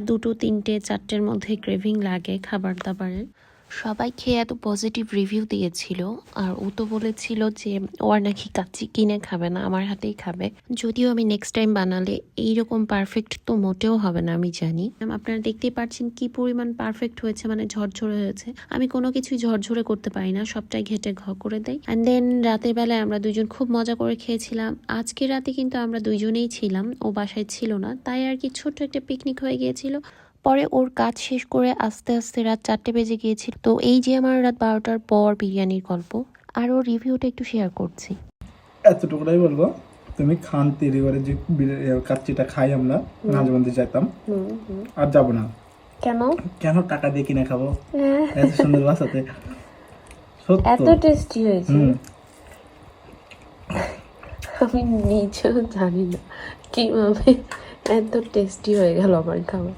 দুটো তিনটে চারটের মধ্যে ক্রেভিং লাগে খাবার দাবারের। সবাই খেয়ে এত পজিটিভ রিভিউ দিয়েছিল, আর ও তো বলেছিল যে ও আর নাকি কাচ্চি কিনে খাবে না, আমার হাতেই খাবে। যদিও আমি নেক্সট টাইম বানালে এইরকম পারফেক্ট তো মোটেও হবে না, আমি জানি। আপনারা দেখতেই পাচ্ছেন কি পরিমাণ পারফেক্ট হয়েছে মানে ঝরঝরে হয়েছে। আমি কোনো কিছুই ঝরঝরে করতে পারি না, সবটাই ঘেটে ঘ করে দেয় অ্যান্ড দেন রাতের বেলায় আমরা দুজন খুব মজা করে খেয়েছিলাম। আজকে রাতে কিন্তু আমরা দুইজনেই ছিলাম, ও বাসায় ছিল না, তাই আর কি ছোট্ট একটা পিকনিক হয়ে গিয়েছিল। পরে ওর কাজ শেষ করে আস্তে আস্তে রাত চারটে বেজে গিয়েছিল। তো এই যে আমার রাত বারোটার পর বিরিয়ানির গল্প আর ওর রিভিউটা একটু শেয়ার করছি। এতটুকুটাই বলব তুমি খান তৈরি করে যে কাচ্চিটা খাই আমরা মাঝে মধ্যে যেতাম আর যাব না। কেন? কেন টাকা দিয়ে কিনে খাব? এত সুন্দর বাসাতে। এত টেস্টি হয়েছে। আমি নিজেও জানি না কীভাবে এত টেস্টি হয়ে গেল আমার খাবার।